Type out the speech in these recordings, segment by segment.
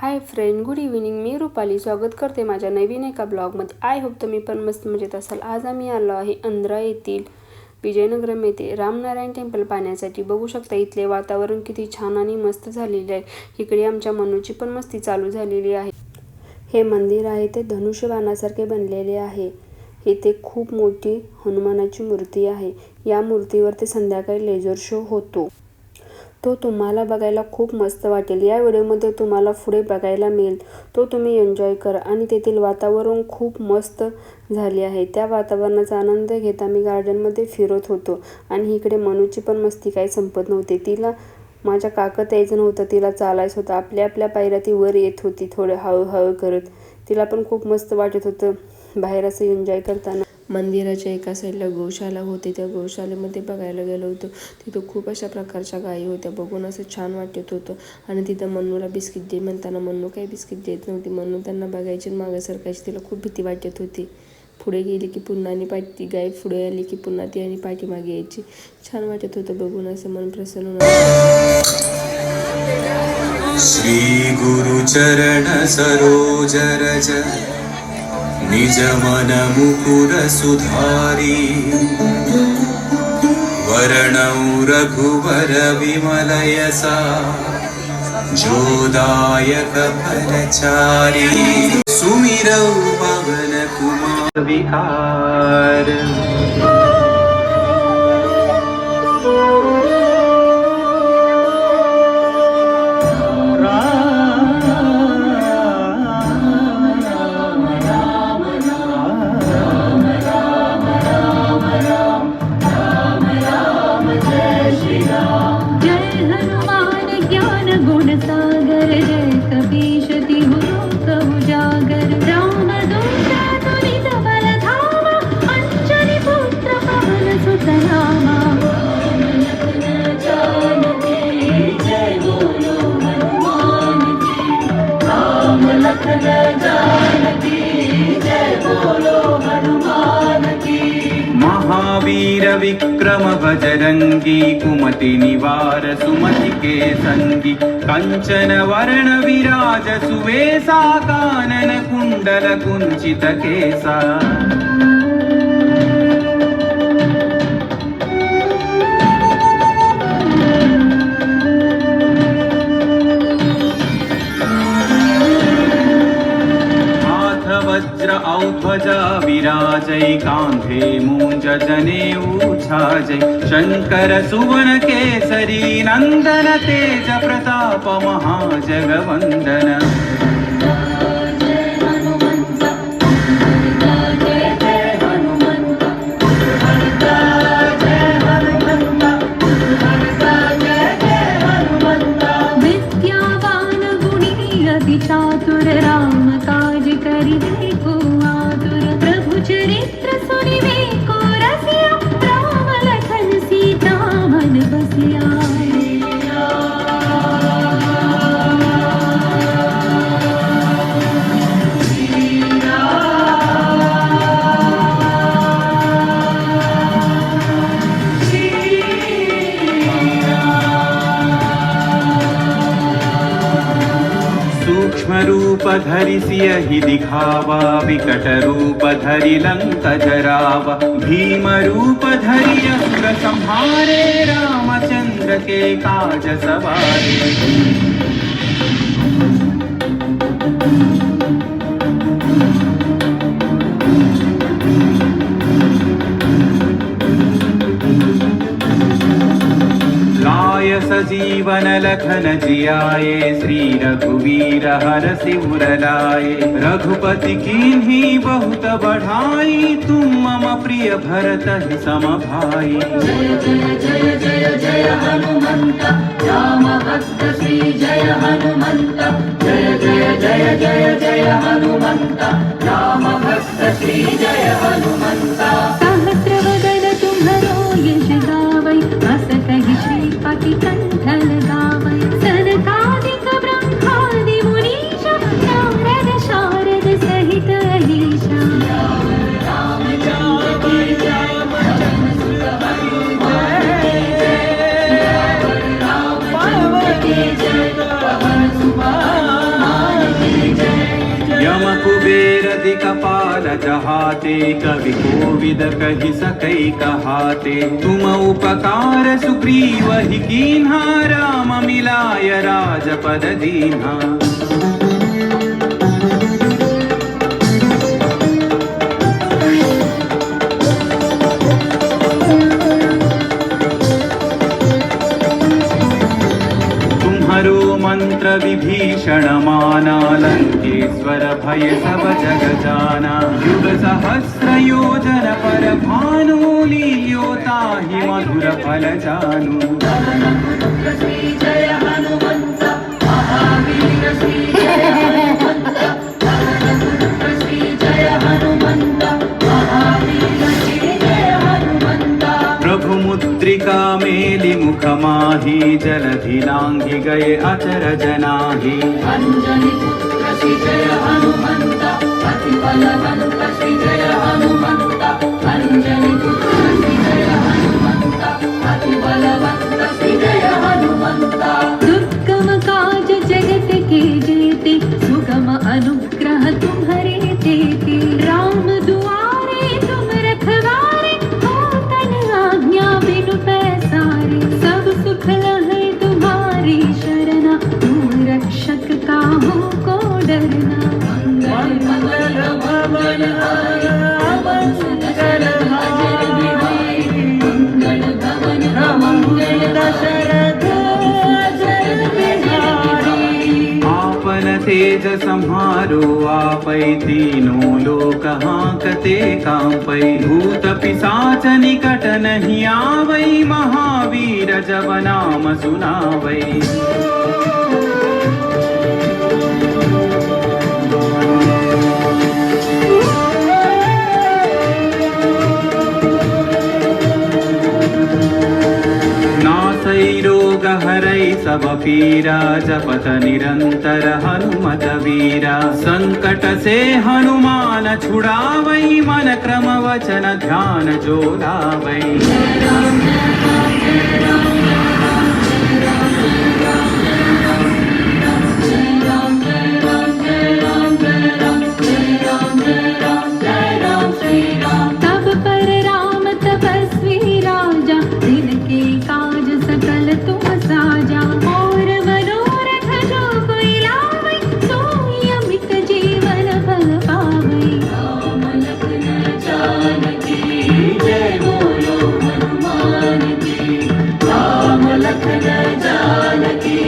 हाय friend good evening मी रुपाली स्वागत करते माझ्या नवीन एका ब्लॉगमध्ये. आय होप तुम्ही पण मस्त मजेत असाल. आज आम्ही आलो आहे आंध्रा येथील विजयनगरम येथे. रामनारायण टेम्पल पाहण्यासाठी. बघू शकता इथले वातावरण किती छान आणि मस्त झालेले आहे. इकडे आमच्या मनूची पण मस्ती चालू झालेली आहे. हे मंदिर आहे ते धनुष्यबाणासारखे बनलेले आहे. इथे खूप मोठी हनुमानाची मूर्ती आहे. या मूर्तीवर ते संध्याकाळी लेझर शो होतो. तो तुम्हाला बघायला खूप मस्त वाटेल. या व्हिडिओमध्ये तुम्हाला पुढे बघायला मिळेल. तो तुम्ही एन्जॉय करा. आणि तेथील वातावरण खूप मस्त झाले आहे. त्या वातावरणाचा आनंद घेत आम्ही गार्डनमध्ये फिरत होतो. आणि इकडे मनूची पण मस्ती काही संपत नव्हती. तिला माझ्या काकत यायचं नव्हतं. तिला चालायचं होतं. आपल्या आपल्या पायऱ्या ती वर येत होती थोडं हळूहळू करत. तिला पण खूप मस्त वाटत होतं. बाहेर असं एन्जॉय करताना. मंदिराच्या एका साईडला गोशाला होती. त्या गोशालेमध्ये बघायला गेलो होतो. तिथं खूप अशा प्रकारच्या गायी होत्या. बघून असं छान वाटत होतं. आणि तिथं मन्नूला बिस्किट दे म्हणताना मन्नू काही बिस्किट देत नव्हती. मन्नू त्यांना बघायची आणि सरकायची. तिला खूप भीती वाटत होती. पुढे गेली की पुन्हा आणि पाठी गाय पुढे आली की पुन्हा ती आणि पाठीमागे यायची. छान वाटत होतं बघून असं मन प्रसन्न गुरु श्रीगुरुचरण सरोज रज. निजमनमुकुरसुधारी। वरणौ रघुवरविमलयसा विमलयसा सुमिरौ पवनकुमार विकार राम लखन जानकी जय बोलो हनुमान की महावीर विक्रम बजरंगी कुमति निवार सुमति के संगी कंचन वर्ण विराज सुवेसा कानन कुंडल कुंचित केसा जय कांधे मूञ्ज जनेऊ छाजै शंकर सुवन केसरी नंदन तेज प्रताप महाजगवन्दन मन रूप धरि दिखावा विकट रूप धरि लंक जरावा भीम रूप धरि असुर संहारे रामचंद्र के काज सवारे सजीवन लखन जियाए श्री रघुवीर हर सिर लाए रघुपति की बहुत बढ़ाई तुम मम प्रिय भरत सम भाई जय जय जय जय जय हनुमंत राम भक्त श्री जय हनुमंत जय जय जय जय जय हनुमंत राम भक्त श्री जय हनुमंत हाते कवि कोविद कहि सकै कहाते। तुम उपकार सुग्रीव हि कीन्हा राम मिलाय राजपद दीन्हा। तुम्हरो मंत्र विभीषण माना लंकेश्वर भय सब मुद्रिका मेलि मुख माही जलधि लांघि गए अचर जनाही अंजनी पुत्र श्री जय हनुमन्त अति संहारो आपै तीनों लोक हाकते कांपै भूत पिशाच निकट नहीं आवै महावीर जब नाम सुनावै नासै रोग हरै सब पीरा जपत निरंतर हनुमत वीरा संकट से हनुमान छुड़ावै मन क्रम वचन ध्यान जो जानकी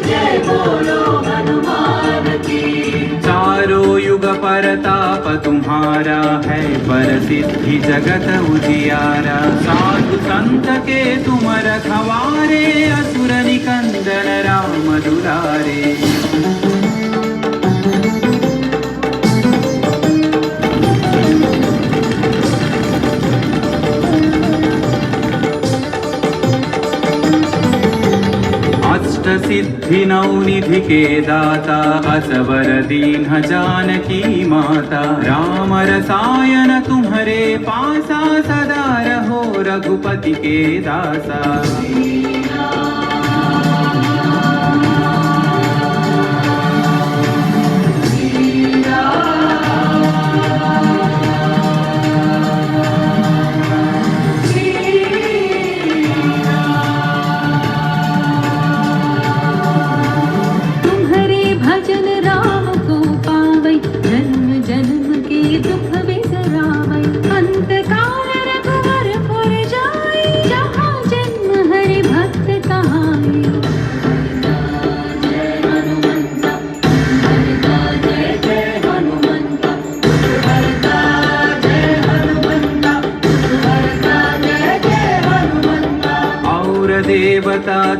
जय बोलो हनुमान की चारों युग परताप तुम्हारा है पर सिद्धि जगत उजियारा। साधु संत के तुम रखवारे असुर निकंदन राम दुलारे। सिद्धिनौनिधिके सिद्धि नवनिधि के दाता असवर दीन जानकी माता। राम रसायन तुम्हारे पासा सदा रहो रघुपति के दासा।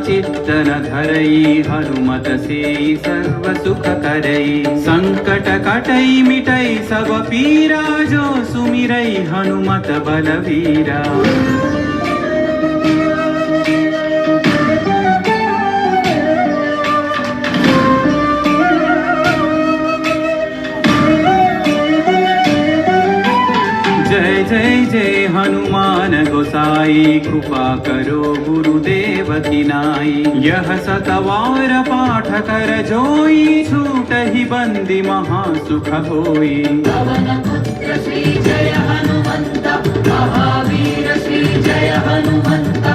देवता चित्तन धरई हनुमत से सर्व सुख करई संकट कटई मिटई सब पीरा जो सुमिरई हनुमत बलवीरा जय जय हनुमान गोसाई कृपा करो गुरुदेव की नाई। यह सतवार पाठ कर जोई छूट ही बंदी महासुख होई। पवनपुत्र श्री जय महावीर श्री जय हनुमन्त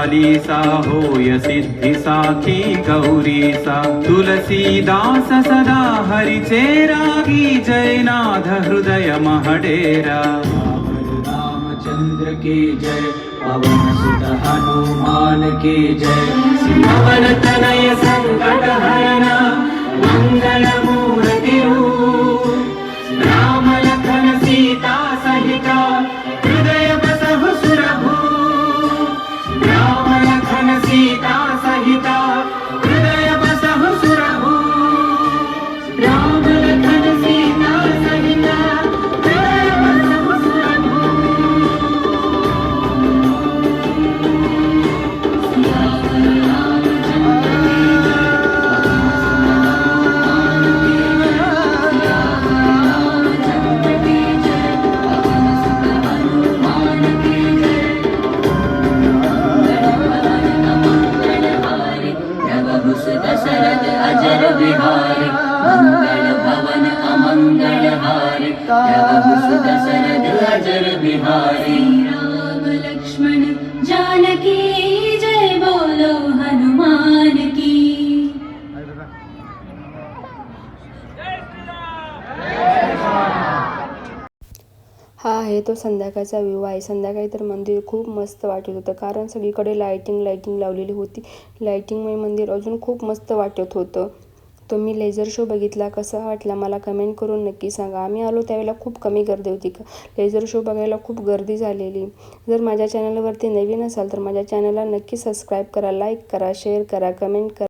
चालीसा होय सिद्धी साखी गौरीसा तुलसीदास सदा हरिचे रागी जयनाथ हृदय महडेरा। रामचंद्र की जय पवन सुत हनुमान के जय। पवन हारी दशरथ अजर बिहारी राम लक्ष्मण जानकी जय बोलो हनुमान की हा आहे तो संध्याकाळचा व्ह्यू आहे. संध्याकाळी तर मंदिर खूप मस्त वाटत होतं. कारण सगळीकडे लाईटिंग लाईटिंग लावलेली होती. लाईटिंगमुळे मंदिर अजून खूप मस्त वाटत होतं. तुम्ही लेझर शो बघितला कसा वाटला मला कमेंट करून नक्की सांगा. आम्ही आलो त्यावेळेला खूप कमी गर्दी होती. का लेझर शो बघायला खूप गर्दी झालेली. जर माझ्या चॅनलवरती नवीन असाल तर माझ्या चॅनलला नक्की सबस्क्राईब करा लाईक करा शेअर करा कमेंट करा.